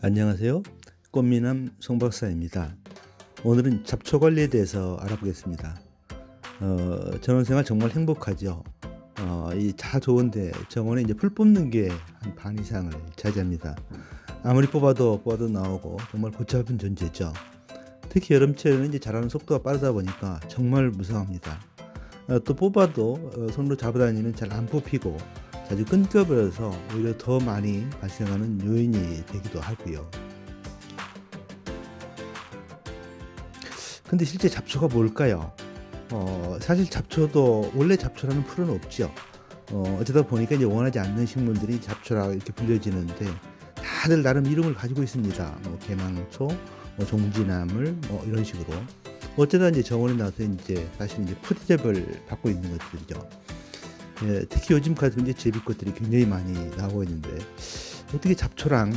안녕하세요. 꽃미남 송박사입니다. 오늘은 잡초 관리에 대해서 알아보겠습니다. 어, 전원생활 정말 행복하죠. 어, 이 다 좋은데 정원에 이제 풀 뽑는 게 한 반 이상을 차지합니다. 아무리 뽑아도 뽑아도 나오고 정말 아픈 존재죠. 특히 여름철에는 이제 자라는 속도가 빠르다 보니까 정말 무서워합니다. 어, 또 뽑아도 어, 손으로 잡아다니면 잘 안 뽑히고 자주 끊겨버려서 오히려 더 많이 발생하는 요인이 되 기도 하고요. 근데 실제 잡초가 뭘까요? 어, 사실 잡초도 원래 잡초라는 풀은 없죠. 어, 어쩌다 보니까 이제 원하지 않는 식물들이 잡초라 이렇게 불려지는데 다들 나름 이름을 가지고 있습니다. 뭐 개망초, 뭐 종지나물, 뭐 이런 식으로. 어쩌다 이제 정원에 나와서 이제 사실 이제 푸대접을 받고 있는 것들이죠. 예, 특히 요즘 같은 이제 제비꽃들이 굉장히 많이 나오고 있는데 어떻게 잡초랑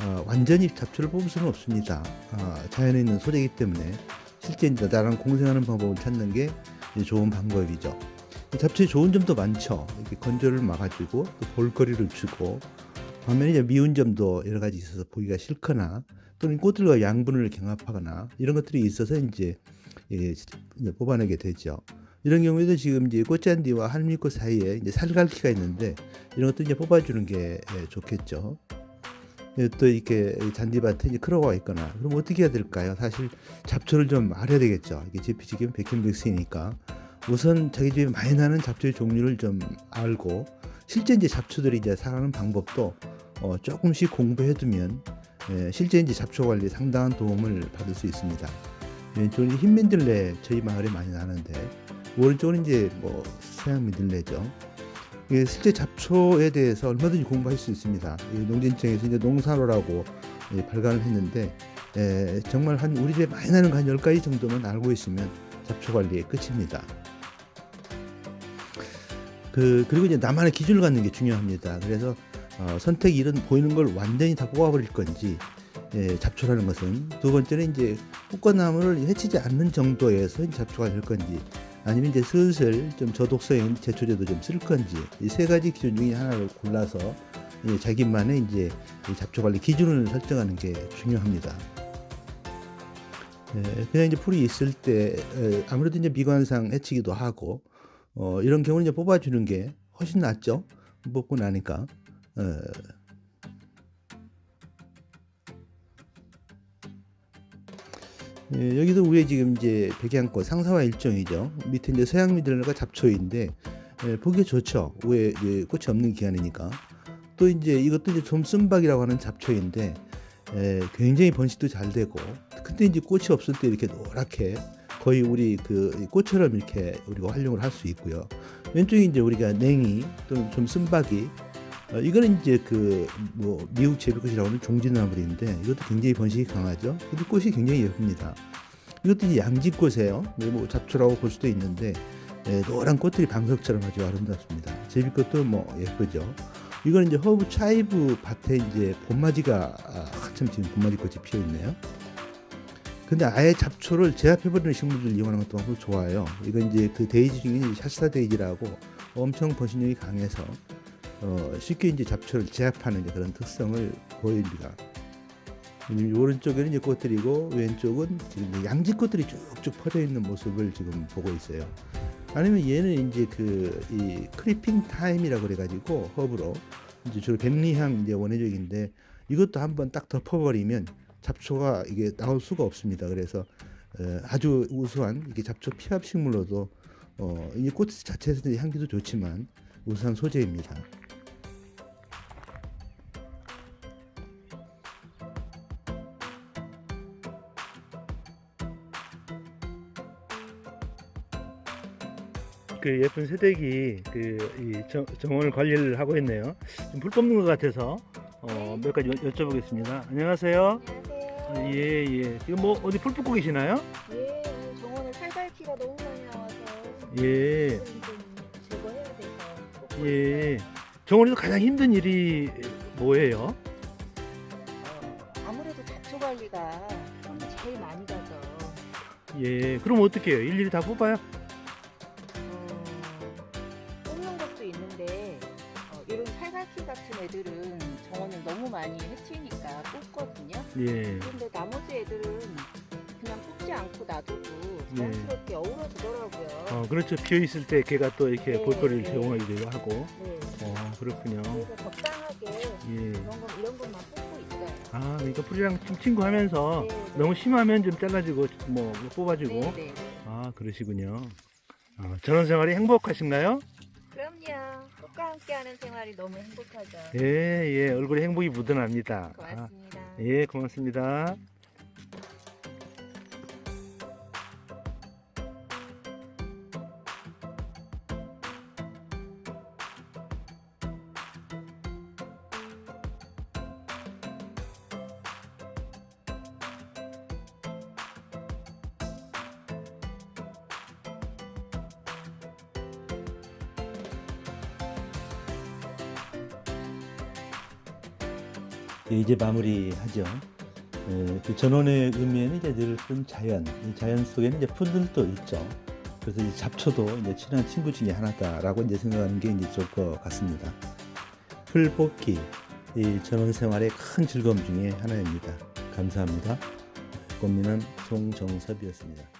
어, 완전히 잡초를 뽑을 수는 없습니다. 아, 자연에 있는 소재이기 때문에 실제 이제 나랑 공생하는 방법을 찾는 게 좋은 방법이죠. 잡초의 좋은 점도 많죠. 이렇게 건조를 막아주고 또 볼거리를 주고 반면에 이제 미운 점도 여러 가지 있어서 보기가 싫거나 또는 꽃들과 양분을 경합하거나 이런 것들이 있어서 이제, 예, 이제 뽑아내게 되죠. 이런 경우에도 지금 이제 꽃잔디와 할미꽃 사이에 이제 살갈기가 있는데 이런 것도 이제 뽑아주는 게 예, 좋겠죠. 예, 또 이렇게 잔디밭에 이제 크로가 있거나 그럼 어떻게 해야 될까요? 사실 잡초를 좀 알아야 되겠죠. 이게 제피지기는 백현백스이니까 우선 자기 집에 많이 나는 잡초의 종류를 좀 알고 실제 이제 잡초들이 이제 살아가는 방법도 어, 조금씩 공부해두면 예, 실제 이제 잡초 관리에 상당한 도움을 받을 수 있습니다. 왼쪽은 이제 흰민들레 저희 마을에 많이 나는데 오른쪽은 이제 뭐 서양 민들레죠. 이게 실제 잡초에 대해서 얼마든지 공부할 수 있습니다. 이 농진청에서 이제 농사로라고 예, 발간을 했는데 에, 정말 한 우리 집에 많이 나는 거한 10가지 정도만 알고 있으면 잡초 관리의 끝입니다. 그 그리고 이제 나만의 기준을 갖는 게 중요합니다. 그래서 어, 선택 이런 보이는 걸 완전히 다 뽑아버릴 건지 예, 잡초라는 것은 두 번째는 이제 꽃과나무를 해치지 않는 정도에서 잡초가 될 건지 아니면 이제 슬슬 좀 저독성인 제초제도 좀 쓸 건지 이 세 가지 기준 중에 하나를 골라서 예, 자기만의 이제 이 잡초 관리 기준을 설정하는 게 중요합니다. 예, 그냥 이제 풀이 있을 때 에, 아무래도 이제 미관상 해치기도 하고 어, 이런 경우는 이제 뽑아주는 게 훨씬 낫죠. 뽑고 나니까. 어, 예, 여기도 위에 지금 이제 백양꽃 상사화 일종이죠. 밑에 이제 서양미들과 잡초인데 예, 보기 좋죠. 위에 이제 꽃이 없는 기간이니까. 또 이제 이것도 이제 좀순박이라고 하는 잡초인데 예, 굉장히 번식도 잘 되고 근데 이제 꽃이 없을 때 이렇게 노랗게 거의 우리 그 꽃처럼 이렇게 우리가 활용을 할 수 있고요. 왼쪽에 이제 우리가 냉이 또는 좀 쓴박이 어, 이거는 이제 그 뭐 미국 제비꽃이라고 하는 종지나물인데 이것도 굉장히 번식이 강하죠. 근데 꽃이 굉장히 예쁩니다. 이것도 이제 양지꽃이에요. 네, 뭐 잡초라고 볼 수도 있는데 예, 노란 꽃들이 방석처럼 아주 아름답습니다. 제비꽃도 뭐 예쁘죠. 이거는 이제 허브 차이브 밭에 이제 봄맞이가 아, 한참 지금 봄맞이 꽃이 피어 있네요. 근데 아예 잡초를 제압해버리는 식물들 이용하는 것도 아주 좋아요. 이건 이제 그 데이지 중에 샤스타 데이지라고 엄청 번식력이 강해서 어, 쉽게 이제 잡초를 제압하는 그런 특성을 보입니다. 이 오른쪽에는 이제 꽃들이고 왼쪽은 지금 양지꽃들이 쭉쭉 퍼져 있는 모습을 지금 보고 있어요. 아니면 얘는 이제 그 이 크리핑 타임이라고 그래가지고 허브로 이제 주로 백리향 이제 원예적인데 이것도 한번 딱 덮어버리면 잡초가 이게 나올 수가 없습니다. 그래서 어, 아주 우수한 이게 잡초 피합 식물로도 어, 이 꽃 자체에서 향기도 좋지만 우수한 소재입니다. 그 예쁜 새댁이 그이 정원을 관리를 하고 있네요. 지금 불 뽑는 것 같아서 어, 몇 가지 여, 여쭤보겠습니다. 안녕하세요. 안녕하세요. 예 예. 지금 뭐 어디 불 뽑고 계시나요? 예, 정원에 살갈피가 너무 많이 나와서 예. 좀 제거해야 돼서 뽑고 예. 있어요. 정원에서 가장 힘든 일이 뭐예요? 어, 아무래도 잡초 관리가 손이 제일 많이 가죠. 예. 그럼 어떻게 해요? 일일이 다 뽑아요? 카나키 같은 애들은 정원을 너무 많이 해치니까 뽑거든요. 예. 그런데 나머지 애들은 그냥 뽑지 않고 놔두고 예. 자연스럽게 어우러 두더라고요. 어, 그렇죠. 비어 있을 때 걔가 또 이렇게 네, 볼거리를 네. 제공하기도 하고. 네. 어, 그렇군요. 그래서 적당하게 예. 이런 것 이런 것만 뽑고 있어요. 아, 그러니까 풀이랑 좀 친구하면서 네, 네. 너무 심하면 좀 잘라주고 뭐 뽑아주고. 네, 네. 아, 그러시군요. 아, 전원 생활이 행복하신가요? 함께하는 생활이 너무 행복하죠. 예, 예. 얼굴에 행복이 묻어납니다. 아, 고맙습니다. 예, 고맙습니다. 이제 마무리하죠. 예, 그 전원의 의미에는 이제 늘은 자연, 이 자연 속에는 이제 풀들도 있죠. 그래서 이 잡초도 이제 친한 친구 중에 하나다라고 이제 생각하는 게 이제 좋을 것 같습니다. 풀 뽑기, 이 전원 생활의 큰 즐거움 중에 하나입니다. 감사합니다. 꽃미남 송정섭이었습니다.